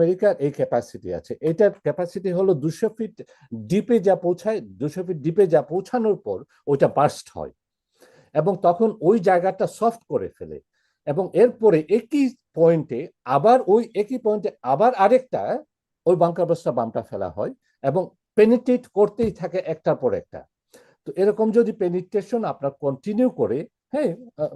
আমেরিকার এই ক্যাপাসিটি আছে। এটার ক্যাপাসিটি হলো দুশো ফিট ডিপে যা পৌঁছায়, দুশো ফিট ডিপে যা পৌঁছানোর পর ওইটা বার্স্ট হয়। এবং তখন ওই জায়গাটা সফট করে ফেলে। এবং এরপরে একই পয়েন্টে আবার ওই একই পয়েন্টে আবার আরেকটা ওই বাংকার বাসটা বামটা ফেলা হয় এবং পেনিট্রেট করতেই থাকে একটার পর একটা। তো এরকম যদি পেনিট্রেশন আপনার কন্টিনিউ করে হ্যাঁ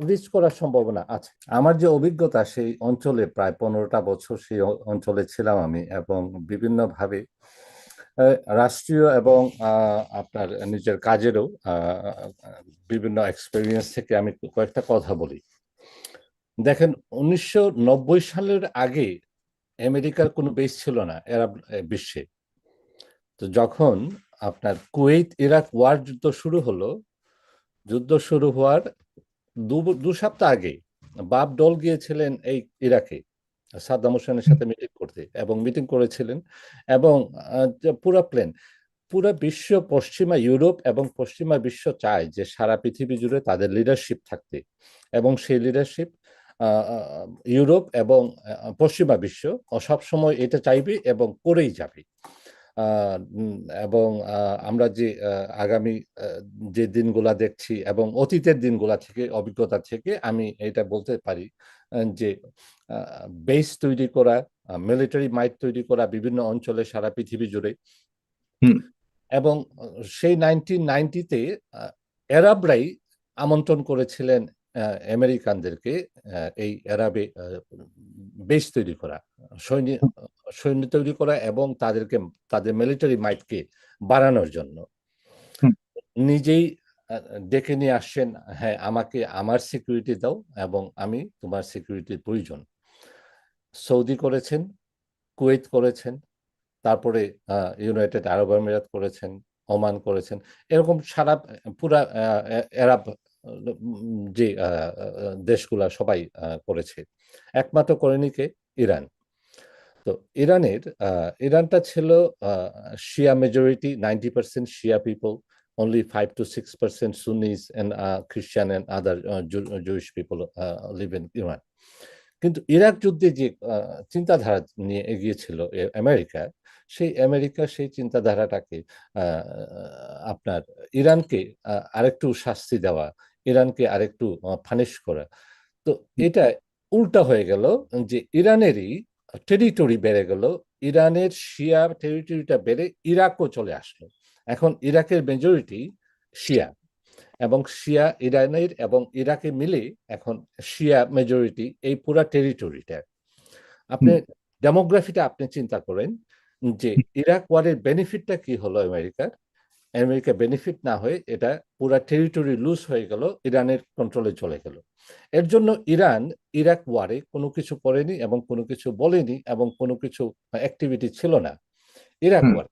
রিচ করার সম্ভাবনা আছে। আমার যে অভিজ্ঞতা, সেই অঞ্চলে প্রায় পনেরোটা বছর সেই অঞ্চলে ছিলাম আমি এবং বিভিন্নভাবে রাষ্ট্রীয় এবং আপনার নিজের কাজেরও বিভিন্ন এক্সপিরিয়েন্স থেকে আমি কয়েকটা কথা বলি। দেখেন, উনিশশো নব্বই সালের আগে আমেরিকার কোনো বেস ছিল না, এরা বিশ্বে। তো যখন আপনার কুয়েত ইরাক ওয়ার যুদ্ধ শুরু হলো, যুদ্ধ শুরু হওয়ার দু সপ্তাহ আগে বাপ ডল গিয়েছিলেন এই ইরাকে, সাদ্দাম হোসেনের সাথে মিটিং করতে এবং মিটিং করেছিলেন এবং পুরো প্লেন, পুরো বিশ্ব, পশ্চিমা ইউরোপ এবং পশ্চিমা বিশ্ব চায় যে সারা পৃথিবী জুড়ে তাদের লিডারশিপ থাকতে এবং সেই লিডারশিপ ইউরোপ এবং পশ্চিমা বিশ্ব সবসময় এটা চাইবে এবং করেই যাবে। এবং আমরা যে আগামী যে দিনগুলা দেখছি এবং অতীতের দিনগুলা থেকে অভিজ্ঞতা থেকে আমি এটা বলতে পারি যে বেস তৈরি করা মিলিটারি মাইট তৈরি করা বিভিন্ন অঞ্চলে সারা পৃথিবী জুড়ে। এবং সেই নাইনটিন নাইনটিতে এরাবরাই আমন্ত্রণ করেছিলেন আমেরিকানদেরকে এই এরাবে বেস তৈরি করা সৈন্য সৈন্য তৈরি করা এবং তাদেরকে তাদের মিলিটারি মাইটকে বাড়ানোর জন্য। নিজেই ডেকে নিয়ে আসছেন হ্যাঁ আমাকে আমার সিকিউরিটি দাও এবং আমি তোমার সিকিউরিটির প্রয়োজন। সৌদি করেছেন কুয়েত করেছেন তারপরে ইউনাইটেড আরব আমিরাত করেছেন ওমান করেছেন এরকম সারা পুরা এরাব যে দেশগুলা সবাই করেছে একমাত্র করেনি কে ইরান তো ইরানের ইরানটা ছিল Shia majority ninety percent Shia people only 5 to 6 percent Sunnis and uh, Christian and other uh, Jew, Jewish people uh. কিন্তু ইরাক যুদ্ধে যে চিন্তাধারা নিয়ে এগিয়েছিল আমেরিকা সেই আমেরিকা সেই চিন্তাধারাটাকে আপনার ইরানকে আরেকটু শাস্তি দেওয়া ইরানকে আরেকটু ফানিশ করা। তো এটা উল্টা হয়ে গেল যে ইরানেরই টেরিটরি বেড়ে গেল ইরানের শিয়া টেরিটরিটা বেড়ে ইরাকও চলে আসলো। এখন ইরাকের মেজরিটি শিয়া এবং শিয়া ইরানের এবং ইরাকে মিলে এখন শিয়া মেজরিটি এই পুরা টেরিটরিটা আপনি ডেমোগ্রাফিটা আপনি চিন্তা করেন যে ইরাক ওয়ারের বেনিফিটটা কি হলো আমেরিকার? আমেরিকা বেনিফিট না হয়ে এটা পুরা টেরিটরি লুজ হয়ে গেল ইরানের কন্ট্রোলে চলে গেল। এর জন্য ইরান ইরাক ওয়ারে কোনো কিছু করেনি এবং কোনো কিছু বলেনি এবং কোনো কিছু অ্যাক্টিভিটি ছিল না। ইরাক ওয়ার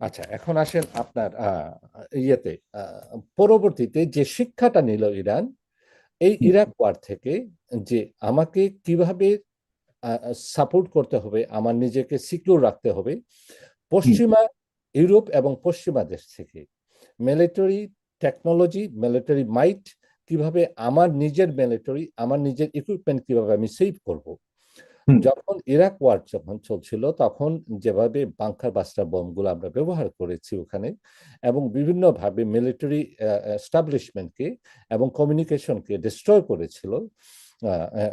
আচ্ছা এখন আসেন আপনার ইয়েতে। পরবর্তীতে যে শিক্ষাটা নিল ইরান এই ইরাক ওয়ার থেকে যে আমাকে কীভাবে সাপোর্ট করতে হবে আমার নিজেকে সিকিউর রাখতে হবে পশ্চিমা ইউরোপ এবং পশ্চিমা দেশ থেকে। মিলিটারি টেকনোলজি মিলিটারি মাইট কীভাবে আমার নিজের মিলিটারি আমার নিজের ইকুইপমেন্ট কীভাবে আমি সেভ করব। যখন ইরাক ওয়ার যখন চলছিল তখন যেভাবে বাংকার বাস্টার বোমগুলো আমরা ব্যবহার করেছি ওখানে এবং বিভিন্নভাবে মিলিটারি এস্টাবলিশমেন্টকে এবং কমিউনিকেশনকে ডিস্ট্রয় করেছিল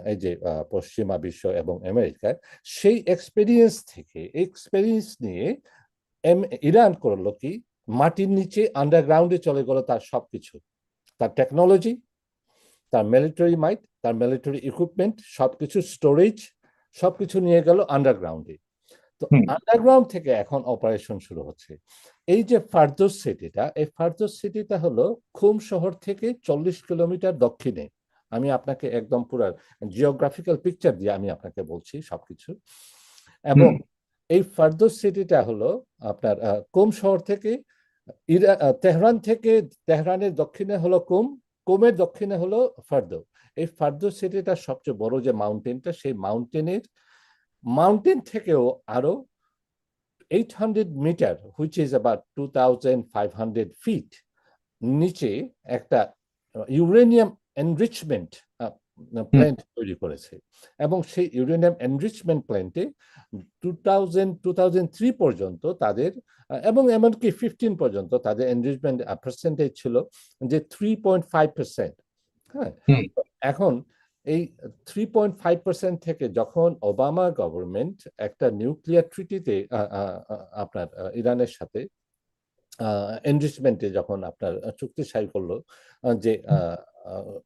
এই যে পশ্চিমা বিশ্ব এবং আমেরিকা সেই এক্সপেরিয়েন্স থেকে এক্সপেরিয়েন্স নিয়ে ইরান করল কি? মাটির নিচে আন্ডারগ্রাউন্ডে চলে গেল তার সবকিছু। তার টেকনোলজি তার মিলিটারি মাইট তার মিলিটারি ইকুইপমেন্ট সবকিছু স্টোরেজ সবকিছু নিয়ে গেল আন্ডারগ্রাউন্ডে তো আন্ডারগ্রাউন্ড থেকে এখন অপারেশন শুরু হচ্ছে। এই যে ফার্দোস সিটিটা এই ফার্দোস সিটিটা হলো খুম শহর থেকে চল্লিশ কিলোমিটার দক্ষিণে। আমি আপনাকে একদম পুরো জিওগ্রাফিক্যাল পিকচার দিয়ে আমি আপনাকে বলছি সবকিছু। এবং এই ফার্দোস সিটিটা হলো আপনার কোম শহর থেকে? ইরা তেহরান থেকে, তেহরানের দক্ষিণে হলো কোম? কোমের দক্ষিণে হলো ফার্দো এই ফার্দো সিটিটা সবচেয়ে বড় যে মাউন্টেনটা, সেই মাউন্টেনের, মাউন্টেন থেকেও আরও eight hundred metre which is about two thousand five hundred feet নিচে একটা ইউরেনিয়াম এনরিচমেন্ট প্ল্যান্ট তৈরি করেছে। এবং সেই uranium enrichment প্ল্যান্টে two thousand two thousand three পর্যন্ত তাদের এবং এমনকি ফিফটিন পর্যন্ত তাদের এনরিচমেন্ট পার্সেন্টেজ ছিল যে থ্রি পয়েন্ট ফাইভ পার্সেন্ট হ্যাঁ। এখন এই থ্রি পয়েন্ট ফাইভ পার্সেন্ট থেকে যখন ওবামা গভর্নমেন্ট একটা নিউক্লিয়ার ট্রিটিতে আপনার ইরানের সাথে এনরিচমেন্টে যখন আপনার চুক্তি সাই করল যে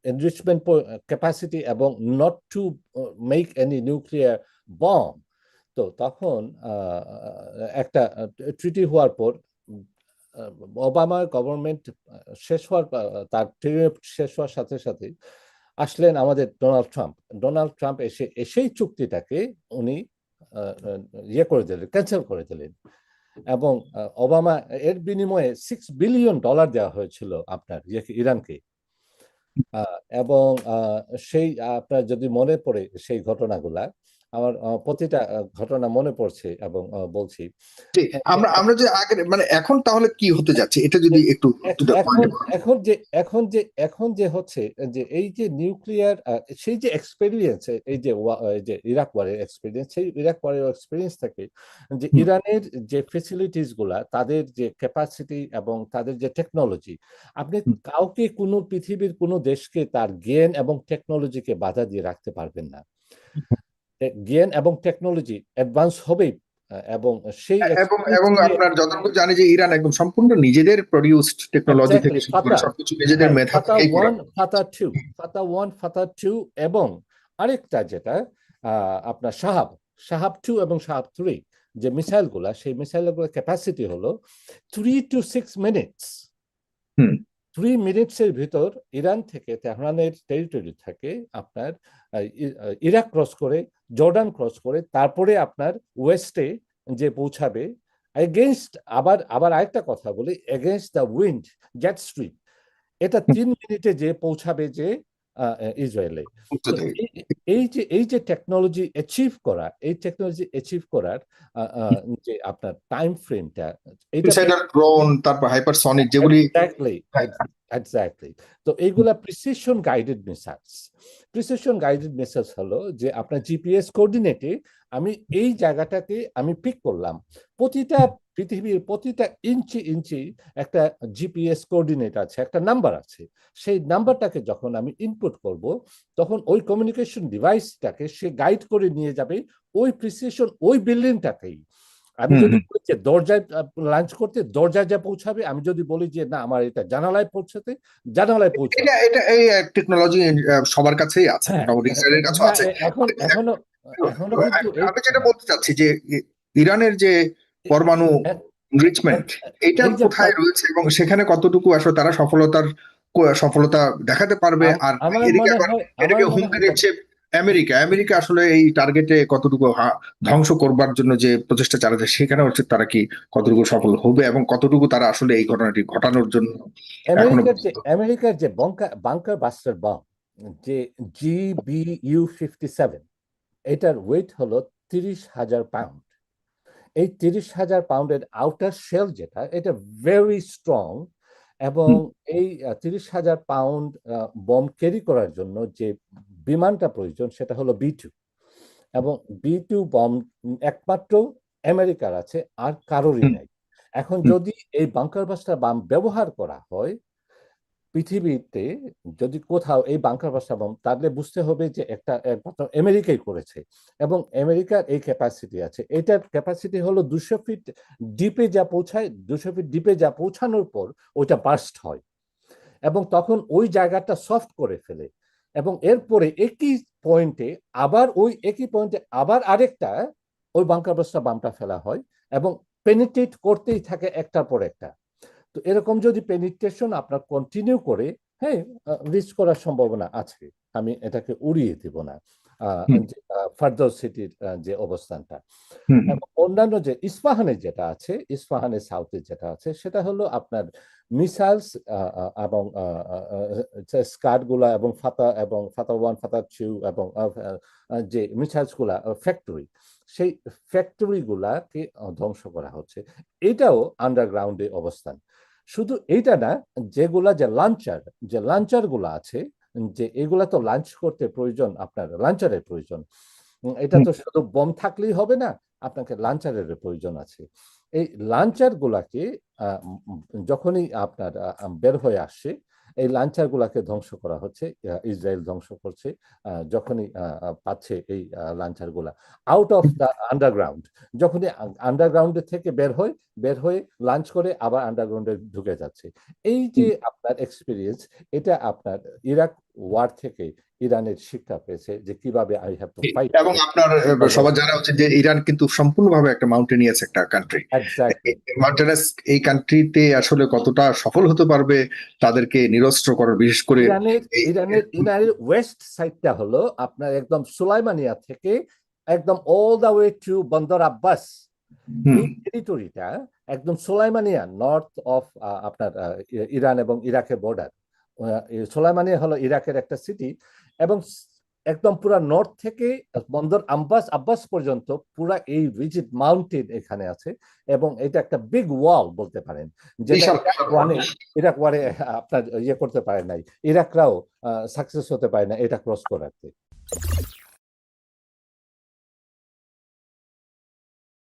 এনরিচমেন্ট ক্যাপাসিটি এবং not to make any nuclear bomb তো তখন একটা ট্রিটি হওয়ার পর উম, আহ, ওবামা গভর্নমেন্ট শেষ হওয়ার তার শেষ হওয়ার সাথে সাথে আসলেন আমাদের ডোনাল্ড ট্রাম্প। ডোনাল্ড ট্রাম্প এসে এসেই চুক্তিটাকে উনি ইয়ে করে দিলেন ক্যান্সেল করে দিলেন। এবং ওবামা, এর বিনিময়ে সিক্স বিলিয়ন ডলার দেওয়া হয়েছিল আপনার ইরানকে। এবং সেই, আপনার যদি মনে পড়ে সেই ঘটনাগুলা আমার প্রতিটা ঘটনা মনে পড়ছে এবং বলছি। আমরা আমরা যে আগে মানে এখন তাহলে কি হতে যাচ্ছে? এটা যদি একটু এখন যে এখন যে এখন যে হচ্ছে যে এই যে নিউক্লিয়ার সেই যে এক্সপেরিয়েন্স এই যে যে ইরাক ওয়ারের এক্সপেরিয়েন্স সেই ইরাক ওয়ারের এক্সপেরিয়েন্স থেকে যে ইরানের যে ফেসিলিটিসগুলা তাদের যে ক্যাপাসিটি এবং তাদের যে টেকনোলজি আপনি কাউকে কোনো পৃথিবীর কোনো দেশকে তার জ্ঞান এবং টেকনোলজিকে বাধা দিয়ে রাখতে পারবেন না। জ্ঞান এবং টেকনোলজি অ্যাডভান্স হবেই এবং সেই এবং এবং আপনার যতটুকু জানি যে ইরান একদম সম্পূর্ণ নিজেদের প্রডিউসড টেকনোলজি থেকে। সবকিছু নিজেদের হ্যাঁ, মেধা one Fattah two Fattah one Fattah two এবং আরেকটা যেটা আহ, আপনার সাহাব সাহাব টু এবং সাহাব থ্রি যে মিসাইলগুলা সেই মিসাইলগুলোর ক্যাপাসিটি হলো three two six minutes hmm. Three মিনিটসের ভিতর ইরান থেকে তেহরানের টেরিটরি থেকে আপনার ইরাক ক্রস করে, জর্ডান ক্রস করে, তারপরে আপনার ওয়েস্টে যে পৌঁছাবে এগেনস্ট আবার আবার আরেকটা কথা বলি against the wind jet stream এটা তিন মিনিটে যে পৌঁছাবে যে ইসরায়েলে এই- যে এই যে টেকনোলজি অ্যাচিভ করা এই টেকনোলজি অ্যাচিভ করার যে আপনার টাইম ফ্রেমটা ড্রোন তারপর হাইপারসনিক যেগুলি এক্স্যাক্টলি। এক্স্যাক্টলি তো এইগুলা precision guided missiles precision guided missiles হলো যে আপনার জিপিএস কোঅর্ডিনেটে আমি এই জায়গাটাকে আমি পিক করলাম। প্রতিটা পৃথিবীর প্রতিটা ইঞ্চি ইঞ্চি একটা জিপিএস কোঅর্ডিনেট আছে একটা নাম্বার আছে। সেই নাম্বারটাকে যখন আমি ইনপুট করব তখন ওই কমিউনিকেশন ডিভাইসটাকে সে গাইড করে নিয়ে যাবে ওই প্রিসিশন ওই বিল্ডিংটাকেই আমি যদি। বলি যে দরজায় লাঞ্চ করতে দরজায় যা পৌঁছাবে আমি যদি বলি যে না আমার এটা জানালায় পৌঁছাতে জানালায় পৌঁছাবে। এটা এটা এই টেকনোলজি সবার কাছেই আছে হ্যাঁ, আছে। এ- এখন এখনও এখনও আমি যেটা বলতে চাচ্ছি যে ইরানের যে পরমাণু রিচমেন্ট এটা কোথায় রয়েছে এবং সেখানে কতটুকু আসলে তারা সফলতার সফলতা দেখাতে পারবে আর এটাকে হুমকি দিচ্ছে আমেরিকা আমেরিকা আসলে এই টার্গেটে কতটুকু ধ্বংস করবার জন্য যে প্রচেষ্টা চালাচ্ছে সেখানে হচ্ছে তারা কি কতটুকু সফল হবে এবং কতটুকু তারা আসলে এই ঘটনাটি ঘটানোর জন্য আমেরিকার যে বাংকার বাস্টার বম যে জিবিইউ ফিফটি সেভেন এটার ওয়েট হলো তিরিশ হাজার পাউন্ড এই তিরিশ হাজার পাউন্ডের আউটার শেল যেটা এটা ভেরি স্ট্রং এবং এই তিরিশ হাজার পাউন্ড বম ক্যারি করার জন্য যে বিমানটা প্রয়োজন সেটা হলো বি টু এবং বি টু বম একমাত্র আমেরিকার আছে আর কারোরই নাই। এখন যদি এই বাংকার বাস্টার বাম ব্যবহার করা হয় পৃথিবীতে যদি কোথাও এই বাংকার বাস্টার বম, তাহলে বুঝতে হবে যে একটা একমাত্র আমেরিকাই করেছে এবং আমেরিকার এই ক্যাপাসিটি আছে। এটার ক্যাপাসিটি হলো দুশো ফিট ডিপে যা পৌঁছায়, দুশো ফিট ডিপে যা পৌঁছানোর পর ওইটা বার্স্ট হয় এবং তখন ওই জায়গাটা সফট করে ফেলে এবং এরপরে একই পয়েন্টে আবার ওই একই পয়েন্টে আবার আরেকটা ওই বাংকার বামটা ফেলা হয় এবং পেনিট্রেট করতেই থাকে একটার পর একটা। তো এরকম যদি পেনিট্রেশন আপনার কন্টিনিউ করে হ্যাঁ রিচ করার সম্ভাবনা আছে। আমি এটাকে উড়িয়ে দিব না। ফার্দার সিটির যে অবস্থানটা। অন্যান্য যে ইস্পাহানের যেটা আছে ইস্পাহানের সাউথে যেটা আছে সেটা হলো আপনার মিসাইলস এবং স্কার্টগুলা এবং ফাতা এবং ফাতা ওয়ান ফাতা টু এবং যে মিসাইলসগুলা ফ্যাক্টরি সেই ফ্যাক্টরি গুলাকে ধ্বংস করা হচ্ছে। এটাও আন্ডারগ্রাউন্ডে অবস্থান। শুধু এইটা না যেগুলা যে লাঞ্চার যে লাঞ্চারগুলা আছে যে এগুলা তো লাঞ্চ করতে প্রয়োজন আপনার লাঞ্চারের প্রয়োজন। এটা তো শুধু বম থাকলেই হবে না আপনাকে লাঞ্চারের প্রয়োজন আছে। এই লাঞ্চার গুলাকে যখনই আপনার বের হয়ে আসছে এই লাঞ্চার গুলাকে ধ্বংস করা হচ্ছে ইসরায়েল ধ্বংস করছে যখনই পাচ্ছে এই লাঞ্চারগুলা। আউট অফ দ্য আন্ডারগ্রাউন্ড যখনই আন্ডারগ্রাউন্ড থেকে বের হয় বের হয়ে লাঞ্চ করে আবার আন্ডারগ্রাউন্ডে ঢুকে যাচ্ছে। এই যে আপনার এক্সপিরিয়েন্স এটা আপনার ইরাক ওয়ার থেকে ইরানের শিক্ষা পেয়েছে যে কীভাবে আই হ্যাভ টু ফাইট এবং আপনার সবার জানা উচিত যে ইরান কিন্তু সম্পূর্ণভাবে একটা মাউন্টেনিয়াস একটা কান্ট্রি এক্স্যাক্টলি মাউন্টেনাস এই কান্ট্রিতে আসলে কতটা সফল হতে পারবে তাদেরকে নিরস্ত্র করার বিশেষ করে ইরানের ইরানের ইরানের ওয়েস্ট সাইডটা হলো আপনার একদম সুলাইমানিয়া থেকে একদম অল দা ওয়ে টু বন্দর আব্বাস। এই টেরিটরিটা একদম সোলাইমানিয়া নর্থ অফ আপনার আহ, ইরান এবং ইরাকের বর্ডার সোলাইমানিয়া হলো ইরাকের একটা সিটি এবং একদম পুরা নর্থ থেকে বন্দর আব্বাস আব্বাস পর্যন্ত পুরা এই রিজিড মাউন্টেন এখানে আছে এবং এটা একটা বিগ ওয়াল বলতে পারেন। যেটা ইরাক ইরাক ওয়ারে আপনার ইয়ে করতে পারে নাই। ইরাকরাও সাকসেস হতে পারে না এটা ক্রস করাতে।